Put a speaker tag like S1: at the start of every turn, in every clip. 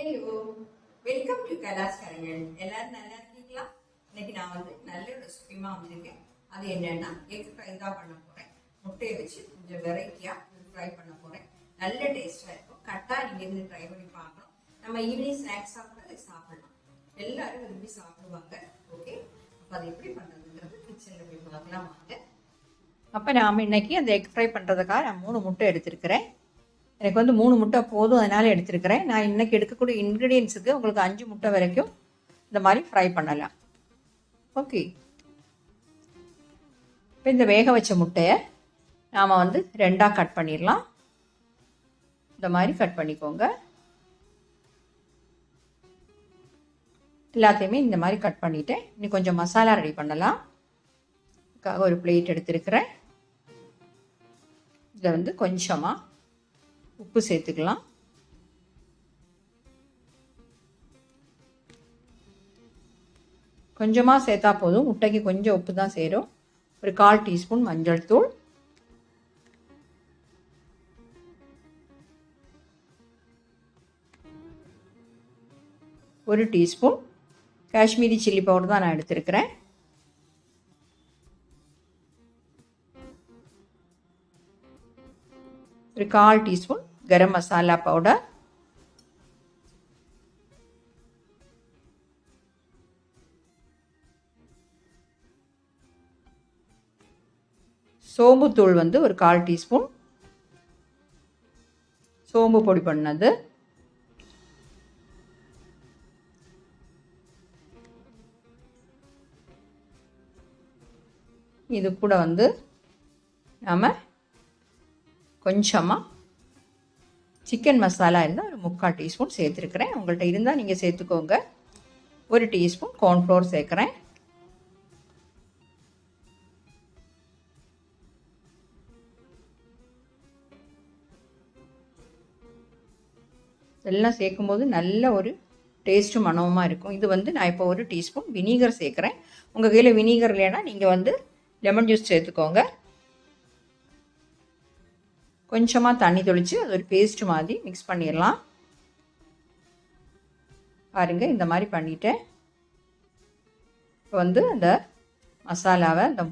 S1: Hello welcome to Kailash Kalaignar எல்லாரும் நல்லா இருக்கீங்களா? இன்னைக்கு நான் வந்து நல்ல ரெசிபிமா வந்திருக்கேன். அது என்னன்னா எக் ஃப்ரை தான் பண்ண போறேன். முட்டையை வச்சு கொஞ்சம் வெரைட்டியாக ஃப்ரை பண்ண போறேன். நல்ல டேஸ்ட்டாக இருக்கும். கரெக்டாக நீங்கள் இருந்து ட்ரை பண்ணி பார்க்கணும். நம்ம ஈவினிங் ஸ்நாக்ஸாக கூட இதை சாப்பிடலாம். எல்லாரும் விரும்பி சாப்பிடுவாங்க. ஓகே அப்போ அது எப்படி பண்ணுறதுங்கிறது கிச்சனில் போய் பார்க்கலாம் வாங்க.
S2: அப்போ நாம் இன்னைக்கு அந்த எக் ஃப்ரை பண்ணுறதுக்காக நான் மூணு முட்டை எடுத்திருக்கிறேன். எனக்கு வந்து மூணு முட்டை போதும் அதனால் எடுத்திருக்கிறேன். நான் இன்றைக்கி எடுக்கக்கூடிய இன்க்ரீடியன்ஸுக்கு உங்களுக்கு அஞ்சு முட்டை வரைக்கும் இந்த மாதிரி ஃப்ரை பண்ணலாம். ஓகே இப்போ இந்த வேக வச்ச முட்டையை நாம் வந்து ரெண்டாக கட் பண்ணிடலாம். இந்த மாதிரி கட் பண்ணிக்கோங்க. எல்லாத்தையுமே இந்த மாதிரி கட் பண்ணிவிட்டேன் இன்னும் கொஞ்சம் மசாலா ரெடி பண்ணலாம். அதுக்காக ஒரு பிளேட் எடுத்துருக்கிறேன். இதில் வந்து கொஞ்சமாக உப்பு சேர்த்துக்கலாம். கொஞ்சமாக சேர்த்தா போதும். முட்டைக்கு கொஞ்சம் உப்பு தான் சேரும். ஒரு கால் டீஸ்பூன் மஞ்சள் தூள். ஒரு டீஸ்பூன் காஷ்மீரி சில்லி பவுடர் தான் நான் எடுத்திருக்கிறேன். ஒரு கால் டீஸ்பூன் கரம் மசாலா பவுடர் சோம்புத்தூள் வந்து ஒரு கால் டீஸ்பூன். சோம்பு பொடி பண்ணது. இது கூட வந்து நாம் கொஞ்சமாக சிக்கன் மசாலா இருந்தால் ஒரு முக்கால் டீஸ்பூன் சேர்த்துருக்குறேன். உங்கள்கிட்ட இருந்தால் நீங்கள் சேர்த்துக்கோங்க. ஒரு டீஸ்பூன் கார்ன்ஃப்ளோர் சேர்க்குறேன். எல்லாம் சேர்க்கும்போது நல்ல ஒரு டேஸ்ட்டு மனமாக இருக்கும். இது வந்து நான் இப்போ ஒரு டீஸ்பூன் வினீகர் சேர்க்குறேன். உங்கள் கையில் வினீகர் இல்லைன்னா நீங்கள் வந்து லெமன் ஜூஸ் சேர்த்துக்கோங்க. கொஞ்சமாக தண்ணி தொளித்து அது ஒரு பேஸ்ட் மாதிரி மிக்ஸ் பண்ணிடலாம். பாருங்கள் இந்த மாதிரி பண்ணிவிட்டேன் இப்போ வந்து அந்த மசாலாவை அந்த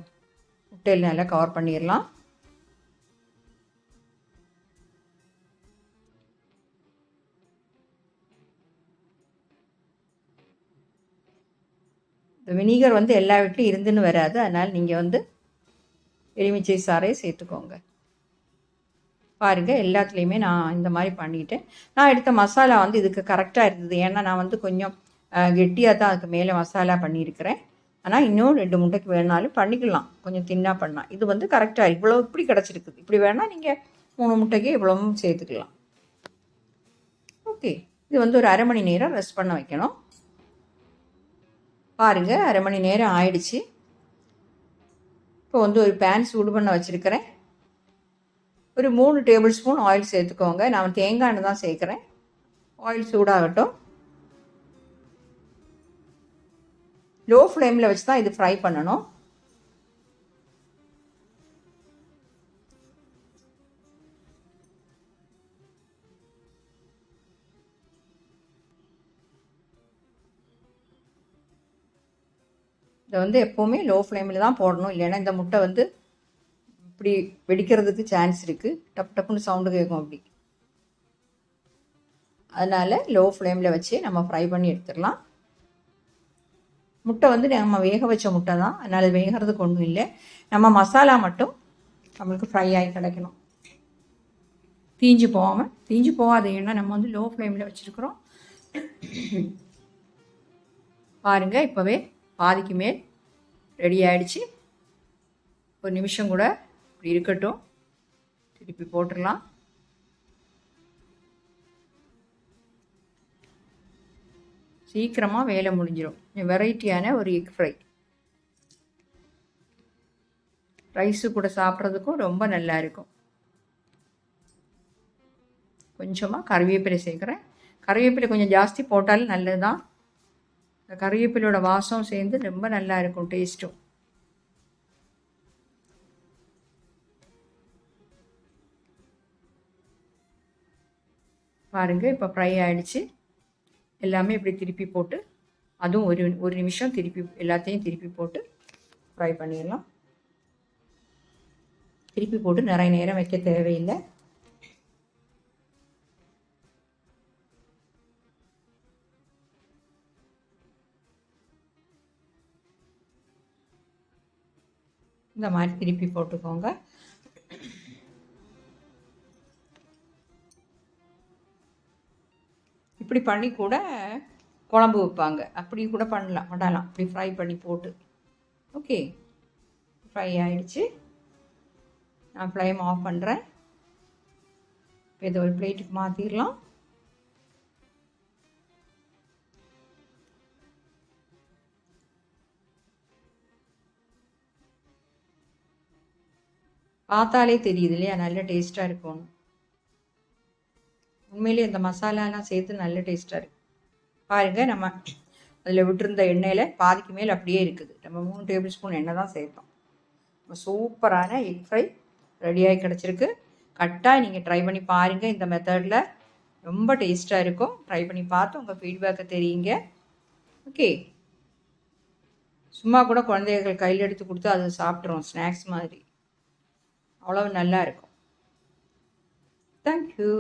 S2: முட்டையில் நல்லா கவர் பண்ணிடலாம். இந்த வினிகர் வந்து எல்லா வீட்லையும் இருந்துன்னு வராது. அதனால் நீங்கள் வந்து எலுமிச்சை சாறையை சேர்த்துக்கோங்க. பாருங்கள் எல்லாத்துலேயுமே நான் இந்த மாதிரி பண்ணிட்டேன். நான் எடுத்த மசாலா வந்து இதுக்கு கரெக்டாக இருந்தது. ஏன்னா நான் வந்து கொஞ்சம் கெட்டியாக தான் அதுக்கு மேலே மசாலா பண்ணியிருக்கிறேன். ஆனால் இன்னும் ரெண்டு முட்டைக்கு வேணாலும் பண்ணிக்கலாம். கொஞ்சம் தின்னாக பண்ணலாம் இது வந்து கரெக்டாக இவ்வளோ இப்படி கிடச்சிருக்குது. இப்படி வேணால் நீங்கள் மூணு முட்டைக்கு இவ்வளவும் சேர்த்துக்கலாம். ஓகே. இது வந்து ஒரு அரை மணி நேரம் ரெஸ்ட் பண்ண வைக்கணும். பாருங்கள் அரை மணி நேரம் ஆயிடுச்சு. இப்போ வந்து ஒரு பேன் சூடு பண்ண வச்சுருக்கிறேன். ஒரு மூணு டேபிள் ஸ்பூன் ஆயில் சேர்த்துக்கோங்க. நான் தேங்காய் எண்ணெய் தான் சேர்க்குறேன். ஆயில் சூடாகட்டும். லோ ஃப்ளேமில் வச்சு தான் இது ஃப்ரை பண்ணணும். இதை வந்து எப்போவுமே லோ ஃப்ளேமில் தான் போடணும். இல்லைன்னா இந்த முட்டை வந்து இப்படி வெடிக்கிறதுக்கு சான்ஸ் இருக்குது டப் டப்புன்னு சவுண்டு கேட்கும் அப்படி. அதனால் லோ ஃப்ளேமில் வச்சு நம்ம ஃப்ரை பண்ணி எடுத்துடலாம். முட்டை வந்து நம்ம வேக வச்ச முட்டை தான். அதனால் வேகிறதுக்கு ஒன்றும் இல்லை. நம்ம மசாலா மட்டும் நம்மளுக்கு ஃப்ரை ஆகி கிடைக்கணும். தீஞ்சு போகாமல் தீஞ்சு போகாது. ஏன்னா நம்ம வந்து லோ ஃப்ளேமில் வச்சுருக்குறோம். பாருங்கள் இப்போவே பாதிக்கு மேல் ரெடி ஆகிடுச்சு ஒரு நிமிஷம் கூட இப்படி இருக்கட்டும். திருப்பி போட்டுடலாம் சீக்கிரமாக வேலை முடிஞ்சிடும் வெரைட்டியான ஒரு எக் ஃப்ரை. ரைஸு கூட சாப்பிட்றதுக்கும் ரொம்ப நல்லா இருக்கும். கொஞ்சமாக கருவேப்பிலை சேர்க்குறேன். கறிவேப்பிலை கொஞ்சம் ஜாஸ்தி போட்டாலும் நல்லது தான் இந்த கறிவேப்பிலோட வாசம் சேர்ந்து ரொம்ப நல்லா இருக்கும் டேஸ்ட்டும். பாருங்கள் இப்போ ஃப்ரை ஆகிடுச்சு எல்லாமே இப்படி திருப்பி போட்டு அதுவும் ஒரு ஒரு நிமிஷம் திருப்பி எல்லாத்தையும் திருப்பி போட்டு ஃப்ரை பண்ணிடலாம். திருப்பி போட்டு நிறைய நேரம் வைக்க தேவையில்லை. இந்த மாதிரி திருப்பி போட்டுக்கோங்க. இப்படி பண்ணி கூட குழம்பு வைப்பாங்க. அப்படி கூட பண்ணலாம். பண்ணலாம் இப்படி ஃப்ரை பண்ணி போட்டு. ஓகே ஃப்ரை ஆகிடுச்சு நான் ஃப்ளைம் ஆஃப் பண்ணுறேன் இப்போ இதை ஒரு பிளேட்டுக்கு மாற்றிடலாம் பார்த்தாலே தெரியுது இல்லையா? நல்ல டேஸ்ட்டாக இருக்கும் உண்மையிலேயே இந்த மசாலாலாம் சேர்த்து நல்ல டேஸ்ட்டாக இருக்கு. பாருங்கள் நம்ம அதில் விட்டுருந்த எண்ணெயில் பாதிக்கு மேல் அப்படியே இருக்குது. நம்ம மூணு டேபிள் ஸ்பூன் எண்ணெய் தான் சேர்த்தோம். நம்ம சூப்பரான எக் ஃப்ரை ரெடியாகி கிடச்சிருக்கு. கரெக்டாக நீங்கள் ட்ரை பண்ணி பாருங்கள் இந்த மெத்தடில் ரொம்ப டேஸ்ட்டாக இருக்கும். ட்ரை பண்ணி பார்த்து உங்கள் ஃபீட்பேக்கை தெரியுங்க. ஓகே சும்மா கூட குழந்தைகள் கையில் எடுத்து கொடுத்து அதை சாப்பிட்றோம் ஸ்நாக்ஸ் மாதிரி. அவ்வளோ நல்லா இருக்கும். தேங்க்யூ